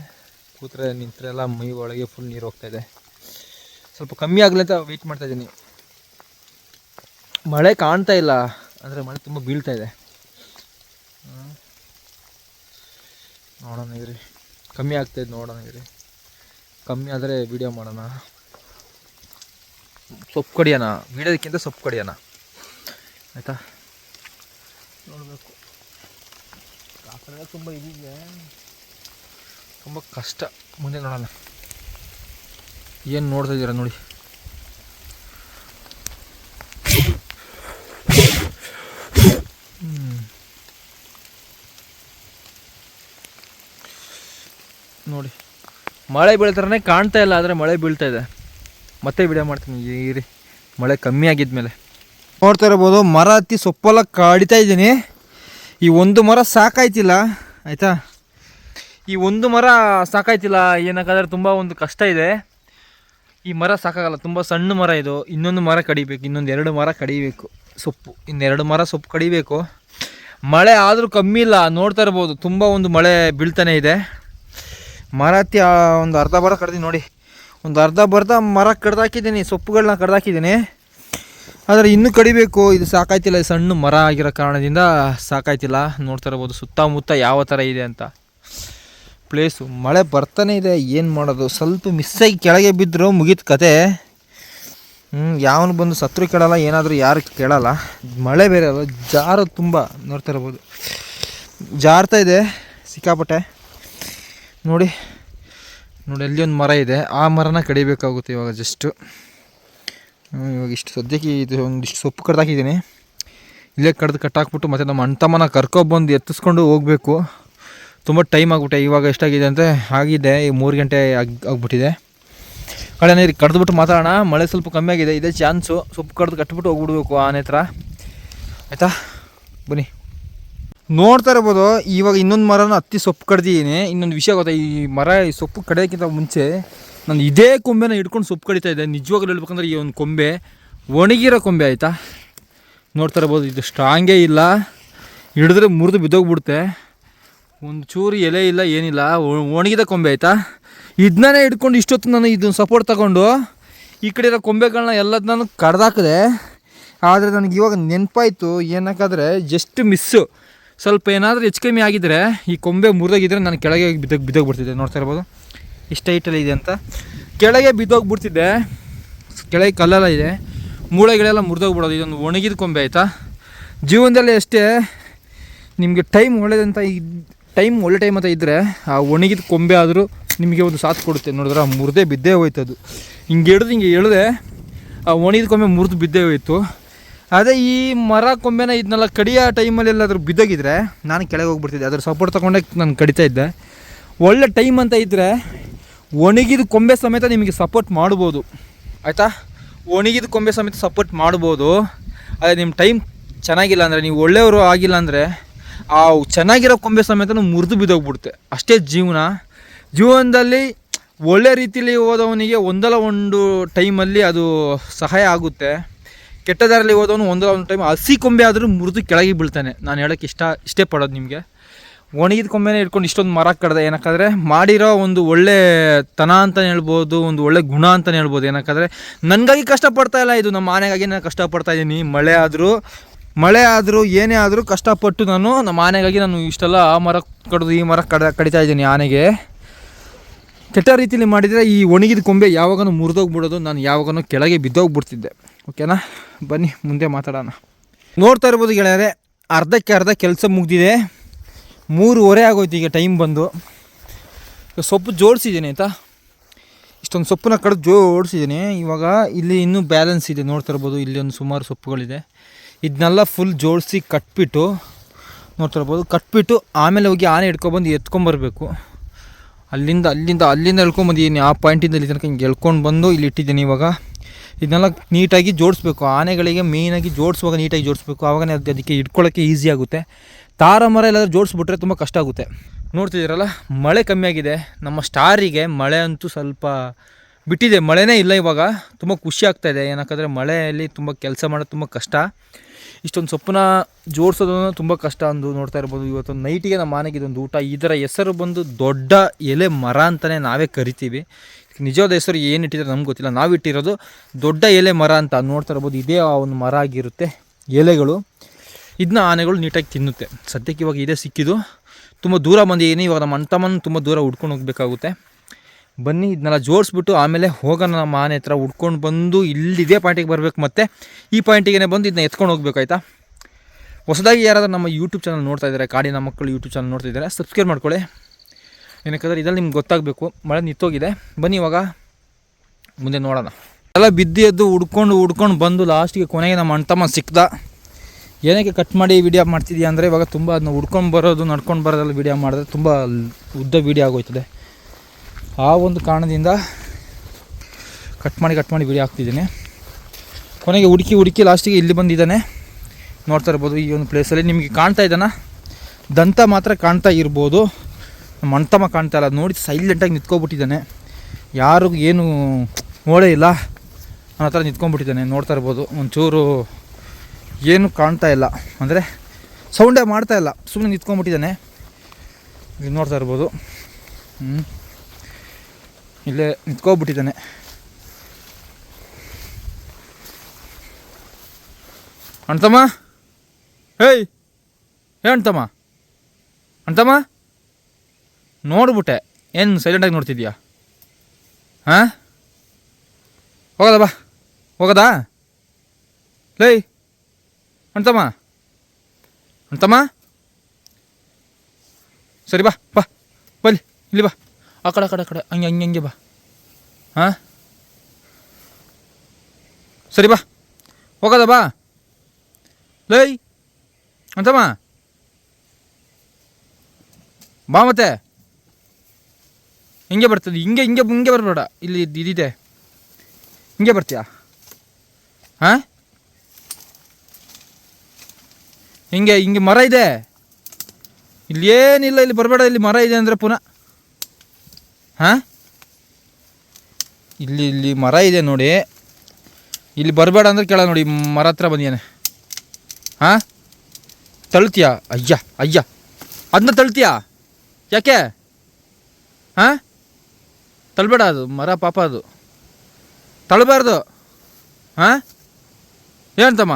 ಕೂತ್ರೆ ನಿಂತರೆ ಎಲ್ಲ ಮೈ ಒಳಗೆ ಫುಲ್ ನೀರು ಹೋಗ್ತಾ ಇದೆ. ಸ್ವಲ್ಪ ಕಮ್ಮಿ ಆಗಲಿ ಅಂತ ವೆಯ್ಟ್ ಮಾಡ್ತಾ ಇದ್ದೀನಿ. ಮಳೆ ಕಾಣ್ತಾ ಇಲ್ಲ. ಅಂದರೆ ಮಳೆ ತುಂಬ ಬೀಳ್ತಾ ಇದೆ. ನೋಡೋಣ ಇದ್ರಿ ಕಮ್ಮಿ ಆಗ್ತಾಯಿದೆ ನೋಡೋಣ ಇದ್ರಿ ಕಮ್ಮಿ ಆದರೆ ವೀಡಿಯೋ ಮಾಡೋಣ. ಸೊಪ್ಪು ಕಡಿಯೋಣ. ವೀಡಿಯೋದಕ್ಕಿಂತ ಸೊಪ್ಪು ಕಡಿಯೋಣ. ಆಯಿತಾ? ನೋಡಬೇಕು. ಆ ಕಡೆ ತುಂಬ ಇದಿದೆ. ತುಂಬ ಕಷ್ಟ. ಮುಂದೆ ನೋಡೋಣ. ಏನು ನೋಡ್ತಾ ಇದ್ದೀರಾ ನೋಡಿ. ನೋಡಿ. ಮಳೆ ಬೀಳ್ತಾರನೇ ಕಾಣ್ತಾ ಇಲ್ಲ, ಆದರೆ ಮಳೆ ಬೀಳ್ತಾ ಇದೆ. ಮತ್ತೆ ವಿಡಿಯೋ ಮಾಡ್ತೀನಿ ಈರಿ ಮಳೆ ಕಮ್ಮಿ ಆಗಿದ್ಮೇಲೆ. ನೋಡ್ತಾ ಇರ್ಬೋದು, ಮರ ಹತ್ತಿ ಸೊಪ್ಪೆಲ್ಲ ಕಾಡಿತಾ ಇದ್ದೀನಿ. ಈ ಒಂದು ಮರ ಸಾಕಾಯ್ತಿಲ್ಲ, ಆಯಿತಾ? ಈ ಒಂದು ಮರ ಸಾಕಾಯ್ತಿಲ್ಲ ಏನಕ್ಕಾದ್ರೆ ತುಂಬ ಒಂದು ಕಷ್ಟ ಇದೆ. ಈ ಮರ ಸಾಕಾಗಲ್ಲ, ತುಂಬ ಸಣ್ಣ ಮರ ಇದು. ಇನ್ನೊಂದು ಮರ ಕಡಿಬೇಕು, ಇನ್ನೊಂದು ಎರಡು ಮರ ಕಡಿಬೇಕು. ಸೊಪ್ಪು, ಇನ್ನೆರಡು ಮರ ಸೊಪ್ಪು ಕಡಿಬೇಕು. ಮಳೆ ಆದರೂ ಕಮ್ಮಿ ಇಲ್ಲ, ನೋಡ್ತಾ ಇರ್ಬೋದು, ತುಂಬ ಒಂದು ಮಳೆ ಬೀಳ್ತಾನೆ ಇದೆ. ಮರ ಹತ್ತಿ ಆ, ಒಂದು ಅರ್ಧ ಬರ ಕಡ್ದಿ ನೋಡಿ. ಒಂದು ಅರ್ಧ ಬರ್ಧ ಮರ ಕಡ್ದಾಕಿದ್ದೀನಿ ಸೊಪ್ಪುಗಳನ್ನ ಕಡ್ದಾಕಿದ್ದೀನಿ. ಆದರೆ ಇನ್ನೂ ಕಡಿಬೇಕು, ಇದು ಸಾಕಾಯ್ತಿಲ್ಲ ಸಣ್ಣ ಮರ ಆಗಿರೋ ಕಾರಣದಿಂದ ಸಾಕಾಯ್ತಿಲ್ಲ. ನೋಡ್ತಾ ಇರ್ಬೋದು, ಸುತ್ತಮುತ್ತ ಯಾವ ಥರ ಇದೆ ಅಂತ. ಪ್ಲೇಸು, ಮಳೆ ಬರ್ತಾನೆ ಇದೆ, ಏನು ಮಾಡೋದು? ಸ್ವಲ್ಪ ಮಿಸ್ಸಾಗಿ ಕೆಳಗೆ ಬಿದ್ದರೂ ಮುಗಿದ ಕತೆ. ಯಾವನು ಬಂದು ಸತ್ರು ಕೇಳಲ್ಲ, ಏನಾದರೂ ಯಾರು ಕೇಳಲ್ಲ. ಮಳೆ ಬೇರೆ ಅಲ್ಲ ಜಾರು ತುಂಬ, ನೋಡ್ತಾ ಇರ್ಬೋದು. ಜಾರ್ತಾ ಇದೆ, ಸಿಕ್ಕಾಪಟ್ಟೆ. ನೋಡಿ. ನೋಡಿ ಅಲ್ಲಿ ಒಂದು ಮರ ಇದೆ. ಆ ಮರನ ಕಡಿಬೇಕಾಗುತ್ತೆ ಇವಾಗ ಜಸ್ಟು ಇವಾಗ ಇಷ್ಟು ಸದ್ಯಕ್ಕೆ ಇದು ಒಂದಿಷ್ಟು ಸೊಪ್ಪು ಕಡ್ದಾಕಿದ್ದೀನಿ ಇಲ್ಲೇ ಕಡ್ದು ಕಟ್ಟಾಕ್ಬಿಟ್ಟು ಮತ್ತು ನಮ್ಮ ಅಣ್ತಮ್ಮನ ಕರ್ಕೊಬಂದು ಎತ್ತಿಸ್ಕೊಂಡು ಹೋಗಬೇಕು. ತುಂಬ ಟೈಮ್ ಆಗಿಬಿಟ್ಟೆ. ಇವಾಗ ಎಷ್ಟಾಗಿದೆ ಅಂತ ಆಗಿದೆ, ಈ ಮೂರು ಗಂಟೆ ಆಗಿ, ಆಗ್ಬಿಟ್ಟಿದೆ. ಕಳೆ ನೀರು ಕಡ್ದುಬಿಟ್ಟು ಮಾತಾಡೋಣ. ಮಳೆ ಸ್ವಲ್ಪ ಕಮ್ಮಿ ಆಗಿದೆ. ಇದೇ ಚಾನ್ಸು ಸೊಪ್ಪು ಕಡ್ದು ಕಟ್ಬಿಟ್ಟು ಹೋಗ್ಬಿಡ್ಬೇಕು ಆನೆ ಹತ್ರ. ಆಯಿತಾ? ಬನ್ನಿ. ನೋಡ್ತಾ ಇರ್ಬೋದು, ಇವಾಗ ಇನ್ನೊಂದು ಮರನ ಹತ್ತಿ ಸೊಪ್ಪು ಕಡ್ದಿದ್ದೀನಿ. ಇನ್ನೊಂದು ವಿಷಯ ಗೊತ್ತಾ, ಈ ಮರ, ಈ ಸೊಪ್ಪು ಕಡಿಯೋಕ್ಕಿಂತ ಮುಂಚೆ ನಾನು ಇದೇ ಕೊಂಬೆನ ಹಿಡ್ಕೊಂಡು ಸೊಪ್ಪು ಕಡಿತಾ ಇದ್ದೆ. ನಿಜವಾಗ್ಲೂ ಹೇಳ್ಬೇಕಂದ್ರೆ ಈ ಒಂದು ಕೊಂಬೆ ಒಣಗಿರೋ ಕೊಂಬೆ, ಆಯಿತಾ? ನೋಡ್ತಾ ಇರ್ಬೋದು, ಇದು ಸ್ಟ್ರಾಂಗೇ ಇಲ್ಲ. ಹಿಡಿದ್ರೆ ಮುರಿದು ಬಿದ್ದೋಗ್ಬಿಡುತ್ತೆ. ಒಂದು ಚೂರು ಎಲೆ ಇಲ್ಲ, ಏನಿಲ್ಲ. ಒಣಗಿದ ಕೊಂಬೆ, ಆಯಿತಾ? ಇದನ್ನೇ ಹಿಡ್ಕೊಂಡು ಇಷ್ಟೊತ್ತು ನಾನು ಇದನ್ನು ಸಪೋರ್ಟ್ ತಗೊಂಡು ಈ ಕಡೆ ಇರೋ ಕೊಂಬೆಗಳನ್ನ ಎಲ್ಲದನ್ನೂ ಕಡ್ದಾಕಿದೆ. ಆದರೆ ನನಗೆ ಇವಾಗ ನೆನಪಾಯಿತು, ಏನಕ್ಕಾದರೆ ಜಸ್ಟ್ ಮಿಸ್ಸು ಸ್ವಲ್ಪ ಏನಾದರೂ ಹೆಚ್ಚು ಕಮ್ಮಿ ಆಗಿದ್ದರೆ ಈ ಕೊಂಬೆ ಮುರಿದೋಗಿದ್ರೆ ನಾನು ಕೆಳಗೆ ಬಿದ್ದೋಗಿ ಬಿದ್ದೋಗ್ಬಿಡ್ತಿದ್ದೆ. ನೋಡ್ತಾ ಇರ್ಬೋದು? ಇಷ್ಟ ಹೈಟಲ್ಲಿ ಇದೆ ಅಂತ. ಕೆಳಗೆ ಬಿದ್ದೋಗ್ಬಿಡ್ತಿದ್ದೆ. ಕೆಳಗೆ ಕಲ್ಲೆಲ್ಲ ಇದೆ. ಮೂಳೆಗಳೆಲ್ಲ ಮುರಿದೋಗ್ಬಿಡೋದು. ಇದೊಂದು ಒಣಗಿದ ಕೊಂಬೆ, ಆಯಿತಾ? ಜೀವನದಲ್ಲಿ ಅಷ್ಟೇ ನಿಮಗೆ ಟೈಮ್ ಒಳ್ಳೇದಂತ ಟೈಮ್ ಒಳ್ಳೆ ಟೈಮ್ ಅಂತ ಇದ್ದರೆ ಆ ಒಣಗಿದ ಕೊಂಬೆ ಆದರೂ ನಿಮಗೆ ಒಂದು ಸಾಥ್ ಕೊಡುತ್ತೆ. ನೋಡಿದ್ರೆ ಆ ಮುರಿದೇ ಬಿದ್ದೇ ಹೋಯ್ತದು. ಹಿಂಗೆ ಹಿಡಿದು ಹಿಂಗೆ ಎಳೆದೆ ಆ ಒಣಗಿದ ಕೊಂಬೆ ಮುರಿದು ಬಿದ್ದೇ ಹೋಯ್ತು. ಅದೇ ಈ ಮರ ಕೊಂಬೆನ ಇದನ್ನೆಲ್ಲ ಕಡಿಯೋ ಟೈಮಲ್ಲಿ ಎಲ್ಲಾದರೂ ಬಿದ್ದೋಗಿದ್ರೆ, ನಾನು ಕೆಳಗೆ ಹೋಗ್ಬಿಡ್ತಿದ್ದೆ. ಅದ್ರ ಸಪೋರ್ಟ್ ತೊಗೊಂಡೆ, ನಾನು ಕಡಿತಾ ಇದ್ದೆ. ಒಳ್ಳೆ ಟೈಮ್ ಅಂತ ಇದ್ದರೆ ಒಣಗಿದ ಕೊಂಬೆ ಸಮೇತ ನಿಮಗೆ ಸಪೋರ್ಟ್ ಮಾಡ್ಬೋದು. ಆಯಿತಾ? ಒಣಗಿದ ಕೊಂಬೆ ಸಮೇತ ಸಪೋರ್ಟ್ ಮಾಡ್ಬೋದು. ಅದೇ ನಿಮ್ಮ ಟೈಮ್ ಚೆನ್ನಾಗಿಲ್ಲ ಅಂದರೆ, ನೀವು ಒಳ್ಳೆಯವರು ಆಗಿಲ್ಲ ಅಂದರೆ, ಆ ಚೆನ್ನಾಗಿರೋ ಕೊಂಬೆ ಸಮೇತ ಮುರಿದು ಬಿದ್ದೋಗ್ಬಿಡುತ್ತೆ. ಅಷ್ಟೇ ಜೀವನ. ಜೀವನದಲ್ಲಿ ಒಳ್ಳೆ ರೀತಿಯಲ್ಲಿ ಹೋದವನಿಗೆ ಒಂದಲ್ಲ ಒಂದು ಟೈಮಲ್ಲಿ ಅದು ಸಹಾಯ ಆಗುತ್ತೆ. ಕೆಟ್ಟ ದಾರಿಯಲ್ಲಿ ಹೋದವನು ಒಂದಲ್ಲ ಒಂದು ಟೈಮ್ ಹಸಿ ಕೊಂಬೆ ಆದರೂ ಮುರಿದು ಕೆಳಗೆ ಬೀಳ್ತಾನೆ. ನಾನು ಹೇಳೋಕ್ಕೆ ಇಷ್ಟ, ಇಷ್ಟೇ ಪಡೋದು ನಿಮಗೆ. ಒಣಗಿದ ಕೊಂಬೆನೇ ಇಟ್ಕೊಂಡು ಇಷ್ಟೊಂದು ಮರ ಕಡ್ದೆ, ಏನಕ್ಕಾದ್ರೆ ಮಾಡಿರೋ ಒಂದು ಒಳ್ಳೆ ತನ ಅಂತಲೇ ಹೇಳ್ಬೋದು, ಒಂದು ಒಳ್ಳೆ ಗುಣ ಅಂತಲೇ ಹೇಳ್ಬೋದು. ಏನಕ್ಕಾದ್ರೆ ನನಗಾಗಿ ಕಷ್ಟಪಡ್ತಾ ಇಲ್ಲ ಇದು, ನಮ್ಮ ಆನೆಗಾಗಿ ನಾನು ಕಷ್ಟಪಡ್ತಾ ಇದ್ದೀನಿ. ಮಳೆ ಆದರೂ ಮಳೆ ಆದರೂ, ಏನೇ ಆದರೂ ಕಷ್ಟಪಟ್ಟು ನಾನು ನಮ್ಮ ಆನೆಗಾಗಿ ನಾನು ಇಷ್ಟೆಲ್ಲ ಆ ಮರ ಕಡಿದು, ಈ ಮರ ಕಡ, ಕಡಿತಾ ಇದ್ದೀನಿ ಆನೆಗೆ. ಕೆಟ್ಟ ರೀತಿಯಲ್ಲಿ ಮಾಡಿದರೆ ಈ ಒಣಗಿದ ಕೊಂಬೆ ಯಾವಾಗನೂ ಮುರಿದೋಗ್ಬಿಡೋದು, ನಾನು ಯಾವಾಗನೂ ಕೆಳಗೆ ಬಿದ್ದೋಗ್ಬಿಡ್ತಿದ್ದೆ. ಓಕೆನಾ? ಬನ್ನಿ, ಮುಂದೆ ಮಾತಾಡೋಣ. ನೋಡ್ತಾ ಇರ್ಬೋದು ಗೆಳೆಯರೆ, ಅರ್ಧಕ್ಕೆ ಅರ್ಧ ಕೆಲಸ ಮುಗ್ದಿದೆ. ಮೂರುವರೆ ಆಗೋಯ್ತು ಈಗ ಟೈಮ್ ಬಂದು. ಸೊಪ್ಪು ಜೋಡಿಸಿದ್ದೀನಿ, ಆಯಿತಾ? ಇಷ್ಟೊಂದು ಸೊಪ್ಪನ್ನ ಕಡೆ ಜೋಡಿಸಿದ್ದೀನಿ. ಇವಾಗ ಇಲ್ಲಿ ಇನ್ನೂ ಬ್ಯಾಲೆನ್ಸ್ ಇದೆ. ನೋಡ್ತಾ ಇರ್ಬೋದು, ಇಲ್ಲಿ ಒಂದು ಸುಮಾರು ಸೊಪ್ಪುಗಳಿದೆ. ಇದನ್ನೆಲ್ಲ ಫುಲ್ ಜೋಡಿಸಿ ಕಟ್ಬಿಟ್ಟು, ನೋಡ್ತಾ ಇರ್ಬೋದು, ಕಟ್ಬಿಟ್ಟು ಆಮೇಲೆ ಹೋಗಿ ಆನೆ ಹಿಡ್ಕೊಬಂದು ಎತ್ಕೊಂಬರ್ಬೇಕು ಅಲ್ಲಿಂದ ಅಲ್ಲಿಂದ ಅಲ್ಲಿಂದ ಎಳ್ಕೊಂಬಂದಿದ್ದೀನಿ ಆ ಪಾಯಿಂಟಿಂದ ಇಲ್ಲಿ ತನಕ ಹಿಂಗೆ ಎಳ್ಕೊಂಡು ಬಂದು ಇಲ್ಲಿ ಇಟ್ಟಿದ್ದೀನಿ ಇವಾಗ. ಇದನ್ನೆಲ್ಲ ನೀಟಾಗಿ ಜೋಡಿಸ್ಬೇಕು. ಆನೆಗಳಿಗೆ ಮೇಯ್ನಾಗಿ ಜೋಡಿಸುವಾಗ ನೀಟಾಗಿ ಜೋಡಿಸ್ಬೇಕು. ಆವಾಗನೇ ಅದು ಅದಕ್ಕೆ ಇಟ್ಕೊಳ್ಳೋಕ್ಕೆ ಈಸಿ ಆಗುತ್ತೆ. ತಾರ ಮರ ಎಲ್ಲಾದ್ರೂ ಜೋಡಿಸ್ಬಿಟ್ರೆ ತುಂಬ ಕಷ್ಟ ಆಗುತ್ತೆ. ನೋಡ್ತಿದ್ದೀರಲ್ಲ, ಮಳೆ ಕಮ್ಮಿಯಾಗಿದೆ ನಮ್ಮ ಸ್ಟಾರಿಗೆ ಮಳೆ ಅಂತೂ ಸ್ವಲ್ಪ ಬಿಟ್ಟಿದೆ. ಮಳೆನೇ ಇಲ್ಲ ಇವಾಗ. ತುಂಬ ಖುಷಿ ಆಗ್ತಾ ಇದೆ. ಏನಕ್ಕಂದರೆ ಮಳೆಯಲ್ಲಿ ತುಂಬ ಕೆಲಸ ಮಾಡೋದು ತುಂಬ ಕಷ್ಟ. ಇಷ್ಟೊಂದು ಸೊಪ್ಪನ್ನ ಜೋಡಿಸೋದನ್ನು ತುಂಬ ಕಷ್ಟ ಅಂದು ನೋಡ್ತಾ ಇರ್ಬೋದು. ಇವತ್ತು ನೈಟಿಗೆ ನಮ್ಮ ಮನೆಗೆ ಇದೊಂದು ಊಟ. ಇದರ ಹೆಸರು ಬಂದು ದೊಡ್ಡ ಎಲೆ ಮರ ಅಂತಲೇ ನಾವೇ ಕರಿತೀವಿ. ನಿಜವಾದ ಹೆಸರು ಏನು ಇಟ್ಟಿದ್ದಾರೆ ನಮ್ಗೆ ಗೊತ್ತಿಲ್ಲ. ನಾವು ಇಟ್ಟಿರೋದು ದೊಡ್ಡ ಎಲೆ ಮರ ಅಂತ ನೋಡ್ತಾ ಇರ್ಬೋದು. ಇದೇ ಆ ಒಂದು ಮರ ಆಗಿರುತ್ತೆ. ಎಲೆಗಳು. ಇದನ್ನ ಆನೆಗಳು ನೀಟಾಗಿ ತಿನ್ನುತ್ತೆ. ಸದ್ಯಕ್ಕೆ ಇವಾಗ ಇದೇ ಸಿಕ್ಕಿದ್ದು. ತುಂಬ ದೂರ ಬಂದಿದ್ದೀನಿ. ಇವಾಗ ನಮ್ಮ ಅಣ್ತಮ್ಮನ ತುಂಬ ದೂರ ಹುಡ್ಕೊಂಡು ಹೋಗಬೇಕಾಗುತ್ತೆ. ಬನ್ನಿ ಇದನ್ನೆಲ್ಲ ಜೋಡಿಸ್ಬಿಟ್ಟು ಆಮೇಲೆ ಹೋಗೋಣ ನಮ್ಮ ಆನೆ ಹತ್ರ. ಉಡ್ಕೊಂಡು ಬಂದು ಇಲ್ಲಿ ಇದೇ ಪಾಯಿಂಟಿಗೆ ಬರಬೇಕು ಮತ್ತೆ ಈ ಪಾಯಿಂಟಿಗೆ ಬಂದು ಇದನ್ನ ಎತ್ಕೊಂಡು ಹೋಗ್ಬೇಕಾಯ್ತಾ? ಹೊಸದಾಗಿ ಯಾರಾದರೂ ನಮ್ಮ ಯೂಟ್ಯೂಬ್ ಚಾನಲ್ ನೋಡ್ತಾ ಇದ್ದಾರೆ, ಕಾಡಿನ ಮಕ್ಕಳು ಯೂಟ್ಯೂಬ್ ಚಾನಲ್ ನೋಡ್ತಾ ಇದ್ದಾರೆ ಸಬ್ಸ್ಕ್ರೈಬ್ ಮಾಡ್ಕೊಳ್ಳಿ. ಏನಕ್ಕಂದ್ರೆ ಇದ್ರಲ್ಲಿ ನಿಮ್ಗೆ ಗೊತ್ತಾಗಬೇಕು. ಮಳೆ ನಿಂತೋಗಿದೆ. ಬನ್ನಿ ಇವಾಗ ಮುಂದೆ ನೋಡೋಣ. ಎಲ್ಲ ಬಿದ್ದು ಎದ್ದು ಹುಡ್ಕೊಂಡು ಹುಡ್ಕೊಂಡು ಬಂದು ಲಾಸ್ಟಿಗೆ ಕೊನೆಗೆ ನಮ್ಮ ಅಣ್ತಮ್ಮ ಸಿಕ್ದ. ಏನಕ್ಕೆ ಕಟ್ ಮಾಡಿ ವಿಡಿಯೋ ಮಾಡ್ತಿದ್ಯಾ ಅಂದರೆ ಇವಾಗ ತುಂಬ ಅದನ್ನ ಹುಡ್ಕೊಂಡು ಬರೋದು, ನಡ್ಕೊಂಡು ಬರೋದೆಲ್ಲ ವಿಡಿಯೋ ಮಾಡಿದ್ರೆ ತುಂಬ ಉದ್ದ ವಿಡಿಯೋ ಆಗೋಯ್ತದೆ. ಆ ಒಂದು ಕಾರಣದಿಂದ ಕಟ್ ಮಾಡಿ ಕಟ್ ಮಾಡಿ ವಿಡಿಯೋ ಹಾಕ್ತಿದ್ದೀನಿ. ಕೊನೆಗೆ ಹುಡುಕಿ ಹುಡುಕಿ ಲಾಸ್ಟಿಗೆ ಇಲ್ಲಿ ಬಂದಿದ್ದಾನೆ. ನೋಡ್ತಾ ಇರ್ಬೋದು ಈ ಒಂದು ಪ್ಲೇಸಲ್ಲಿ ನಿಮಗೆ ಕಾಣ್ತಾ ಇದ್ದಾನ? ದಂತ ಮಾತ್ರ ಕಾಣ್ತಾ ಇರ್ಬೋದು. ನಮ್ಮ ಅಣ್ತಮ್ಮ ಕಾಣ್ತಾ ಇಲ್ಲ. ನೋಡಿ ಸೈಲೆಂಟಾಗಿ ನಿಂತ್ಕೊಬಿಟ್ಟಿದ್ದಾನೆ. ಯಾರಿಗೂ ಏನು ನೋಡೇ ಇಲ್ಲ. ಅನ್ನೋ ಥರ ನಿಂತ್ಕೊಂಡ್ಬಿಟ್ಟಿದ್ದಾನೆ ನೋಡ್ತಾ ಇರ್ಬೋದು. ಒಂಚೂರು ಏನು ಕಾಣ್ತಾ ಇಲ್ಲ. ಅಂದರೆ ಸೌಂಡೇ ಮಾಡ್ತಾ ಇಲ್ಲ. ಸುಮ್ಮನೆ ನಿಂತ್ಕೊಂಡ್ಬಿಟ್ಟಿದ್ದಾನೆ ಇದು ನೋಡ್ತಾ ಇರ್ಬೋದು. ಹ್ಞೂ ಇಲ್ಲೇ ನಿಂತ್ಕೊಬಿಟ್ಟಿದ್ದಾನೆ. ಅಣ್ತಮ್ಮ ಹೇಯ್! ಹೇ ಅಣ್ತಮ್ಮ ಅಣ್ತಮ್ಮ ನೋಡ್ಬಿಟ್ಟೆ. ಏನು ಸೈಲೆಂಟಾಗಿ ನೋಡ್ತಿದ್ಯಾ? ಹಾಂ? ಹೋಗೋದ ಬಾ. ಹೋಗೋದಾ? ಲೈ, ಅಣ್ತಮ್ಮ. ಅಣ್ತಮ್ಮ? ಸರಿ ಬಾ ಬಾ. ಬಲ್ಲಿ ಇಲ್ಲಿ ಬಾ. ಆ ಕಡೆ ಆ ಕಡೆ ಆ ಕಡೆ. ಹಂಗೆ ಹಂಗೆ ಹಂಗೆ ಬಾ. ಹಾಂ? ಸರಿ ಬಾ. ಹೋಗೋದ ಬಾ. ಲೈ ಅಂತಮ್ಮ ಬಾ ಮತ್ತೆ. ಹಿಂಗೆ ಬರ್ತದೆ. ಹಿಂಗೆ ಹಿಂಗೆ ಹಿಂಗೆ ಬರಬೇಡ. ಇಲ್ಲಿ ಇದ್- ಇದಿದೆ. ಹಿಂಗೆ ಬರ್ತೀಯಾ? ಹಾಂ? ಹಿಂಗೆ ಹಿಂಗೆ ಮರ ಇದೆ. ಇಲ್ಲಿ ಏನಿಲ್ಲ, ಇಲ್ಲಿ ಬರಬೇಡ. ಇಲ್ಲಿ ಮರ ಇದೆ ಅಂದರೆ ಪುನಃ. ಹಾಂ? ಇಲ್ಲಿ ಇಲ್ಲಿ ಮರ ಇದೆ ನೋಡಿ. ಇಲ್ಲಿ ಬರಬೇಡ ಅಂದ್ರೆ ಕೇಳ ನೋಡಿ. ಮರ ಹತ್ರ ಬಂದಿಯಾನೆ ಹಾಂ? ತಳ್ತೀಯಾ? ಅಯ್ಯ ಅಯ್ಯ. ಅದನ್ನ ತಳ್ತೀಯಾ? ಯಾಕೆ? ಹಾಂ? ತಳ್ಬೇಡ ಅದು ಮರ ಪಾಪ ಅದು. ತಳ್ಬಾರ್ದು. ಹಾಂ? ಏನಂತಮ್ಮ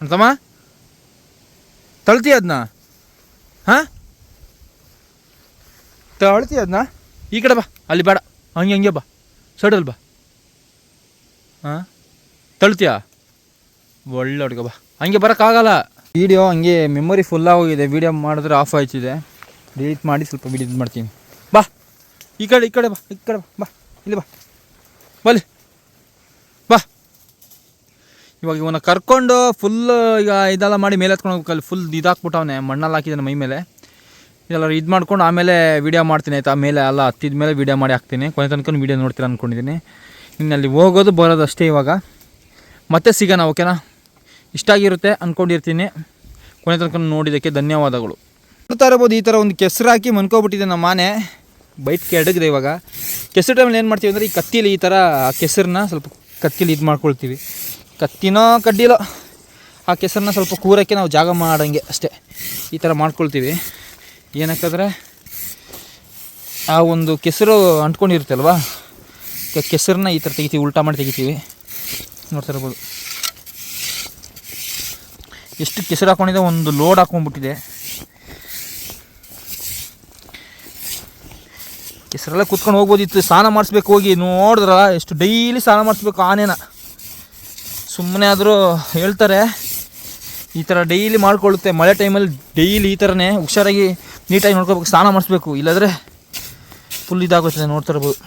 ಅಂತಮ್ಮ ತಳ್ತೀಯ ಅದನ್ನ ಹಾಂ? ತಳ್ತೀಯ ಅದನ್ನ ಈ ಕಡೆ ಬಾ ಅಲ್ಲಿ ಬೇಡ. ಹಂಗೆ ಹಂಗೆ ಬಾ. ಸಡಲ್ ಬಾ. ಹಾಂ? ತಳ್ತೀಯಾ? ಒಳ್ಳೆ ಹುಡುಗ ಬಾ. ಹಂಗೆ ಬರೋಕ್ಕಾಗಲ್ಲ. ವೀಡಿಯೋ ಹಂಗೆ ಮೆಮೊರಿ ಫುಲ್ ಆಗೋಗಿದೆ ವೀಡಿಯೋ ಮಾಡಿದ್ರೆ ಆಫ್ ಆಯ್ತಿದೆ. ಡಿಲೀಟ್ ಮಾಡಿ ಸ್ವಲ್ಪ ವಿಡಿಟ್ ಮಾಡ್ತೀನಿ. ಈ ಕಡೆ ಈ ಕಡೆ ಬಾ, ಈ ಕಡೆ ಬಾ ಬಾ, ಇಲ್ಲಿ ಬಾ. ಬಲ್ಲಿ. ಬಾ. ಇವಾಗ ಇವನ್ನ ಕರ್ಕೊಂಡು ಫುಲ್ ಈಗ ಇದೆಲ್ಲ ಮಾಡಿ ಮೇಲೆ ಎತ್ಕೊಂಡು ಹೋಗ್ಬೇಕಲ್ಲಿ ಫುಲ್ ಇದಾಕ್ಬಿಟ್ಟವನೆ ಮಣ್ಣಲ್ಲಿ ಹಾಕಿದ್ದಾನೆ ಮೈ ಮೇಲೆ. ಇದೆಲ್ಲ ಇದು ಮಾಡ್ಕೊಂಡು ಆಮೇಲೆ ವೀಡಿಯೋ ಮಾಡ್ತೀನಿ, ಆಯ್ತಾ? ಮೇಲೆ ಎಲ್ಲ ಹತ್ತಿದ ಮೇಲೆ ವೀಡಿಯೋ ಮಾಡಿ ಹಾಕ್ತೀನಿ. ಕೊನೆ ತನಕ ವೀಡಿಯೋ ನೋಡ್ತೀರ ಅಂದ್ಕೊಂಡಿದ್ದೀನಿ ಇನ್ನು ಅಲ್ಲಿ ಹೋಗೋದು, ಬರೋದು ಅಷ್ಟೇ ಇವಾಗ. ಮತ್ತೆ ಸಿಗೋಣ, ಓಕೆನಾ? ಇಷ್ಟ ಆಗಿರುತ್ತೆ ಅಂದ್ಕೊಂಡಿರ್ತೀನಿ ಕೊನೆ ತನಕ ನೋಡಿದ್ದಕ್ಕೆ ಧನ್ಯವಾದಗಳು. ನೋಡ್ತಾ ಇರ್ಬೋದು, ಈ ಥರ ಒಂದು ಕೆಸರು ಹಾಕಿ ಮನ್ಕೋಬಿಟ್ಟಿದೆ ನಮ್ಮ ಆನೆ ಬೈಟ್ ಕೆಡಗಿದೆ ಇವಾಗ. ಕೆಸರು ಟೈಮಲ್ಲಿ ಏನು ಮಾಡ್ತೀವಿ ಅಂದರೆ ಈ ಕತ್ತಿಲಿ ಈ ಥರ ಕೆಸರನ್ನ ಸ್ವಲ್ಪ ಕತ್ತಿಲಿ ಇದು ಮಾಡ್ಕೊಳ್ತೀವಿ. ಕತ್ತಿನೋ ಕಡ್ಡಿಲೋ ಆ ಕೆಸರನ್ನ ಸ್ವಲ್ಪ ಕೂರೋಕ್ಕೆ ನಾವು ಜಾಗ ಮಾಡೋಂಗೆ ಅಷ್ಟೇ. ಈ ಥರ ಮಾಡ್ಕೊಳ್ತೀವಿ. ಏನಕ್ಕಂದರೆ ಆ ಒಂದು ಕೆಸರು ಅಂಟ್ಕೊಂಡಿರುತ್ತಲ್ವಾ? ಕೆಸರನ್ನ ಈ ಥರ ತೆಗಿತೀವಿ, ಉಲ್ಟಾ ಮಾಡಿ ತೆಗಿತೀವಿ. ನೋಡ್ತಾ ಇರ್ಬೋದು. ಎಷ್ಟು ಕೆಸರು ಹಾಕ್ಕೊಂಡಿದೆ ಒಂದು ಲೋಡ್ ಹಾಕೊಂಡ್ಬಿಟ್ಟಿದೆ. ಕೆಸರೆಲ್ಲ ಕುತ್ಕೊಂಡು ಹೋಗ್ಬೋದಿತ್ತು. ಸ್ನಾನ ಮಾಡಿಸ್ಬೇಕು ಹೋಗಿ. ನೋಡಿದ್ರ ಎಷ್ಟು ಡೈಲಿ ಸ್ನಾನ ಮಾಡಿಸ್ಬೇಕು ಆನೇನ. ಸುಮ್ಮನೆ ಆದರೂ ಹೇಳ್ತಾರೆ, ಈ ಥರ ಡೈಲಿ ಮಾಡ್ಕೊಳ್ಳುತ್ತೆ. ಮಳೆ ಟೈಮಲ್ಲಿ ಡೈಲಿ ಈ ಥರನೇ ಹುಷಾರಾಗಿ ನೀಟಾಗಿ ನೋಡ್ಕೋಬೇಕು, ಸ್ನಾನ ಮಾಡಿಸ್ಬೇಕು. ಇಲ್ಲಾಂದರೆ ಫುಲ್ ಇದಾಗುತ್ತೆ ನೋಡ್ತಾ ಇರ್ಬೋದು.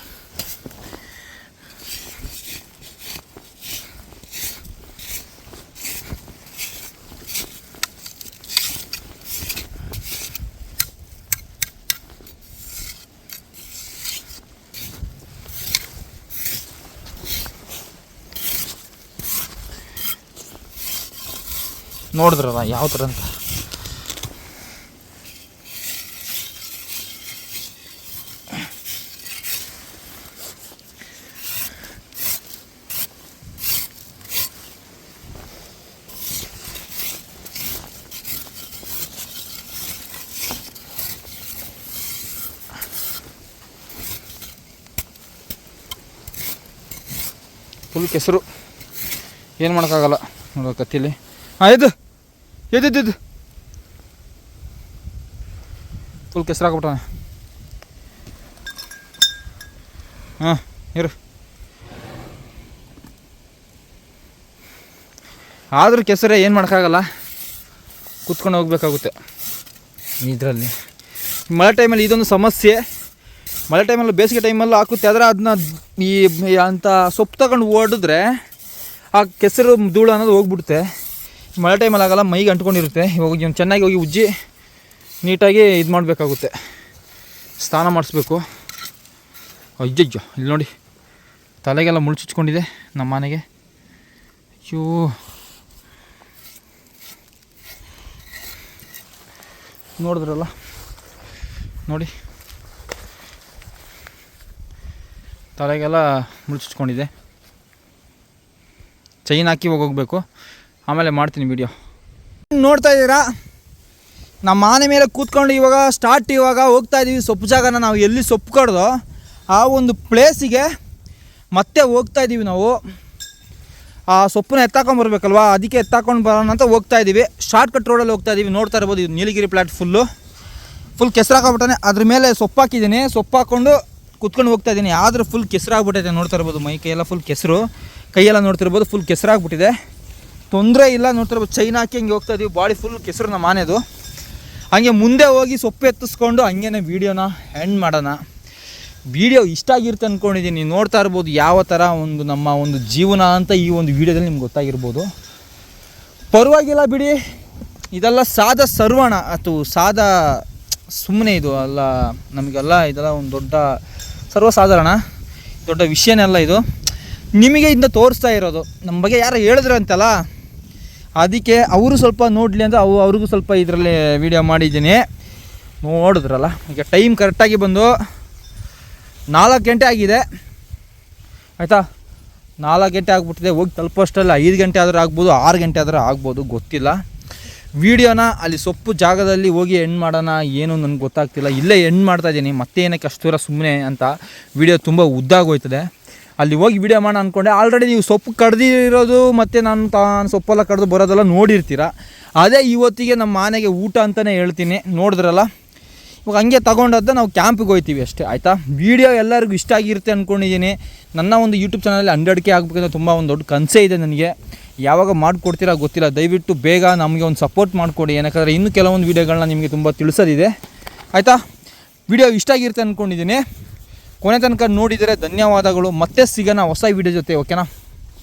ನೋಡಿದ್ರಲ್ಲ ಯಾವ ಥರ ಅಂತ. ಫುಲ್ ಕೆಸರು. ಏನು ಮಾಡೋಕ್ಕಾಗಲ್ಲ ನೋಡೋ ಕತ್ತಿಲಿ. ಹಾಂ ಎದ್ದು ಫುಲ್ ಕೆಸರು ಹಾಕ್ಬಿಟ್ಟವನೆ ಹಾಂ, ಇರು. ಆದರೂ ಕೆಸರೇ ಏನು ಮಾಡೋಕ್ಕಾಗಲ್ಲ. ಕೂತ್ಕೊಂಡು ಹೋಗ್ಬೇಕಾಗುತ್ತೆ ಇದರಲ್ಲಿ. ಮಳೆ ಟೈಮಲ್ಲಿ ಇದೊಂದು ಸಮಸ್ಯೆ. ಮಳೆ ಟೈಮಲ್ಲಿ ಬೇಸಿಗೆ ಟೈಮಲ್ಲಿ ಹಾಕುತ್ತೆ. ಆದರೆ ಅದನ್ನ ಈ ಅಂತ ಸೊಪ್ಪು ತಗೊಂಡು ಓಡಿದ್ರೆ ಆ ಕೆಸರು ಧೂಳು ಅನ್ನೋದು ಹೋಗ್ಬಿಡುತ್ತೆ. ಮಳೆ ಟೈಮಲ್ಲಿ ಆಗಲ್ಲ, ಮೈಗೆ ಅಂಟ್ಕೊಂಡಿರುತ್ತೆ. ಇವಾಗ ಚೆನ್ನಾಗಿ ಹೋಗಿ ಉಜ್ಜಿ ನೀಟಾಗಿ ಇದು ಮಾಡಬೇಕಾಗುತ್ತೆ. ಸ್ನಾನ ಮಾಡಿಸ್ಬೇಕು. ಅಜ್ಜಜ್ಜೋ ಇಲ್ಲಿ ನೋಡಿ. ತಲೆಗೆಲ್ಲ ಮುಳ್ಚಿಚ್ಕೊಂಡಿದೆ ನಮ್ಮ ಮನೆಗೆ. ಅಯ್ಯೋ. ನೋಡಿದ್ರಲ್ಲ? ನೋಡಿ. ತಲೆಗೆಲ್ಲ ಮುಳ್ಚಿಚ್ಕೊಂಡಿದೆ. ಚೈನ್ ಹಾಕಿ ಹೋಗೋಗ್ಬೇಕು ಆಮೇಲೆ ಮಾಡ್ತೀನಿ ವಿಡಿಯೋ ನೋಡ್ತಾ ಇದ್ದೀರಾ? ನಮ್ಮ ಆನೆ ಮೇಲೆ ಕೂತ್ಕೊಂಡು ಇವಾಗ ಸ್ಟಾರ್ಟ್ ಇವಾಗ ಹೋಗ್ತಾ ಇದ್ದೀವಿ ಸೊಪ್ಪು ಜಾಗನ ನಾವು ಎಲ್ಲಿ ಸೊಪ್ಪು ಕಡ್ದೋ ಆ ಒಂದು ಪ್ಲೇಸಿಗೆ ಮತ್ತೆ ಹೋಗ್ತಾ ಇದ್ದೀವಿ ನಾವು. ಆ ಸೊಪ್ಪನ್ನ ಎತ್ತಾಕೊಂಬರ್ಬೇಕಲ್ವಾ ಅದಕ್ಕೆ ಎತ್ತಾಕೊಂಡು ಬರೋಣ ಅಂತ ಹೋಗ್ತಾ ಇದ್ದೀವಿ ಶಾರ್ಟ್ ಕಟ್ ರೋಡಲ್ಲಿ ಹೋಗ್ತಾ ಇದ್ದೀವಿ ನೋಡ್ತಾ ಇರ್ಬೋದು ಇದು ನೀಲಗಿರಿ ಪ್ಲಾಟ್ ಫುಲ್ಲು ಫುಲ್ ಕೆಸರಾಗ್ಬಿಟ್ಟಾನೆ. ಅದ್ರ ಮೇಲೆ ಸೊಪ್ಪು ಹಾಕಿದ್ದೀನಿ. ಸೊಪ್ಪು ಹಾಕ್ಕೊಂಡು ಕುತ್ಕೊಂಡು ಹೋಗ್ತಾ ಇದ್ದೀನಿ ಆದರೂ ಫುಲ್ ಕೆಸರಾಗ್ಬಿಟ್ಟೈತೆ. ನೋಡ್ತಾ ಇರ್ಬೋದು ಮೈ ಕೈಯೆಲ್ಲ ಫುಲ್ ಕೆಸರು. ಕೈಯೆಲ್ಲ ನೋಡ್ತಿರ್ಬೋದು ಫುಲ್ ಕೆಸರಾಗ್ಬಿಟ್ಟಿದೆ. ತೊಂದರೆ ಇಲ್ಲ ನೋಡ್ತಾರೆ ಚೈನ್ ಹಾಕಿ ಹಂಗೆ ಹೋಗ್ತಾ ಇದೀವಿ. ಬಾಡಿ ಫುಲ್ ಕೆಸರು ನಮ್ಮ ಆನೆದು. ಹಾಗೆ ಮುಂದೆ ಹೋಗಿ ಸೊಪ್ಪು ಎತ್ತಿಸ್ಕೊಂಡು ಹಂಗೇನೆ ವೀಡಿಯೋನ ಎಂಡ್ ಮಾಡೋಣ. ವಿಡಿಯೋ ಇಷ್ಟ ಆಗಿರುತ್ತೆ ಅಂದ್ಕೊಂಡಿದ್ದೀನಿ ನೋಡ್ತಾ ಇರ್ಬೋದು ಯಾವ ಥರ ಒಂದು ನಮ್ಮ ಒಂದು ಜೀವನ ಅಂತ ಈ ಒಂದು ವಿಡಿಯೋದಲ್ಲಿ ನಿಮ್ಗೆ ಗೊತ್ತಾಗಿರ್ಬೋದು. ಪರವಾಗಿಲ್ಲ ಬಿಡಿ. ಇದೆಲ್ಲ ಸಾದ ಸರ್ವಣ. ಅಥವಾ ಸಾದ ಸುಮ್ಮನೆ ಇದು ಅಲ್ಲ, ನಮಗೆಲ್ಲ ಇದೆಲ್ಲ ಒಂದು ದೊಡ್ಡ ಸರ್ವಸಾಧಾರಣ. ದೊಡ್ಡ ವಿಷಯನೆಲ್ಲ ಇದು. ನಿಮಗೆ ಇಂದ ತೋರಿಸ್ತಾ ಇರೋದು. ನಮ್ಮ ಬಗ್ಗೆ ಯಾರು ಹೇಳಿದ್ರು ಅಂತಲ್ಲ? ಅದಕ್ಕೆ ಅವರು ಸ್ವಲ್ಪ ನೋಡಲಿ ಅಂತ ಅವು ಅವ್ರಿಗೂ ಸ್ವಲ್ಪ ಇದರಲ್ಲಿ ವಿಡಿಯೋ ಮಾಡಿದ್ದೀನಿ. ನೋಡಿದ್ರಲ್ಲ? ಈಗ ಟೈಮ್ ಕರೆಕ್ಟಾಗಿ ಬಂದು ನಾಲ್ಕು ಗಂಟೆ ಆಗಿದೆ. ಆಯಿತಾ? ನಾಲ್ಕು ಗಂಟೆ ಆಗಿಬಿಟ್ಟಿದೆ. ಹೋಗಿ ತಲುಪೋಷ್ಟಲ್ಲ. ಐದು ಗಂಟೆ ಆದರೂ ಆಗ್ಬೋದು, ಆರು ಗಂಟೆ ಆದರೂ ಆಗ್ಬೋದು, ಗೊತ್ತಿಲ್ಲ. ವಿಡಿಯೋನ ಅಲ್ಲಿ ಸೊಪ್ಪು ಜಾಗದಲ್ಲಿ ಹೋಗಿ ಎಂಡ್ ಮಾಡೋಣ, ಏನು ನನಗೆ ಗೊತ್ತಾಗ್ತಿಲ್ಲ. ಇಲ್ಲೇ ಎಂಡ್ ಮಾಡ್ತಾಯಿದ್ದೀನಿ ಮತ್ತೆ ಏನಕ್ಕೆ ಅಷ್ಟು ಸುಮ್ಮನೆ ಅಂತ ವಿಡಿಯೋ ತುಂಬ ಉದ್ದಾಗೋಯ್ತದೆ. ಅಲ್ಲಿ ಹೋಗಿ ವಿಡಿಯೋ ಮಾಡೋಣ ಅಂದ್ಕೊಂಡೆ ಆಲ್ರೆಡಿ ನೀವು ಸೊಪ್ಪು ಕಡ್ದಿರೋದು ಮತ್ತು ನಾನು ತಾನು ಸೊಪ್ಪೆಲ್ಲ ಕಡ್ದು ಬರೋದೆಲ್ಲ ನೋಡಿರ್ತೀರ? ಅದೇ ಇವತ್ತಿಗೆ ನಮ್ಮ ಮನೆಗೆ ಊಟ ಅಂತಲೇ ಹೇಳ್ತೀನಿ. ನೋಡಿದ್ರಲ್ಲ? ಇವಾಗ ಹಂಗೆ ತೊಗೊಂಡದ್ದು ನಾವು ಕ್ಯಾಂಪಿಗೆ ಹೋಗ್ತೀವಿ ಅಷ್ಟೇ, ಆಯಿತಾ? ವೀಡಿಯೋ ಎಲ್ಲರಿಗೂ ಇಷ್ಟ ಆಗಿರುತ್ತೆ ಅಂದ್ಕೊಂಡಿದ್ದೀನಿ ನನ್ನ ಒಂದು ಯೂಟ್ಯೂಬ್ ಚಾನಲಲ್ಲಿ ಹಂಡ್ರೆಡ್ ಕೆ ಆಗಬೇಕಂತ ತುಂಬ ಒಂದು ದೊಡ್ಡ ಕನಸೇ ಇದೆ ನನಗೆ. ಯಾವಾಗ ಮಾಡಿಕೊಡ್ತೀರಾ ಗೊತ್ತಿಲ್ಲ. ದಯವಿಟ್ಟು ಬೇಗ ನಮಗೆ ಒಂದು ಸಪೋರ್ಟ್ ಮಾಡಿಕೊಡಿ. ಏನಕ್ಕೆ ಇನ್ನೂ ಕೆಲವೊಂದು ವೀಡಿಯೋಗಳನ್ನ ನಿಮಗೆ ತುಂಬ ತಿಳಿಸೋದಿದೆ. ಆಯಿತಾ? ವಿಡಿಯೋ ಇಷ್ಟ ಆಗಿರುತ್ತೆ ಅಂದ್ಕೊಂಡಿದ್ದೀನಿ ಕೊನೆ ತನಕ ನೋಡಿದರೆ ಧನ್ಯವಾದಗಳು. ಮತ್ತೆ ಸಿಗೋಣ ಹೊಸ ವಿಡಿಯೋ ಜೊತೆ ಓಕೆನಾ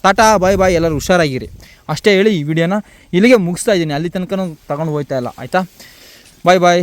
ಟಾಟಾ ಬಾಯ್ ಬಾಯ್ ಎಲ್ಲರೂ ಹುಷಾರಾಗಿರಿ. ಅಷ್ಟೇ ಹೇಳಿ ಈ ವಿಡಿಯೋನ ಇಲ್ಲಿಗೆ ಮುಗಿಸ್ತಾ ಇದ್ದೀನಿ. ಅಲ್ಲಿ ತನಕ ತಗೊಂಡು ಹೋಗ್ತಾ ಇಲ್ಲ. ಆಯಿತಾ? ಬಾಯ್ ಬಾಯ್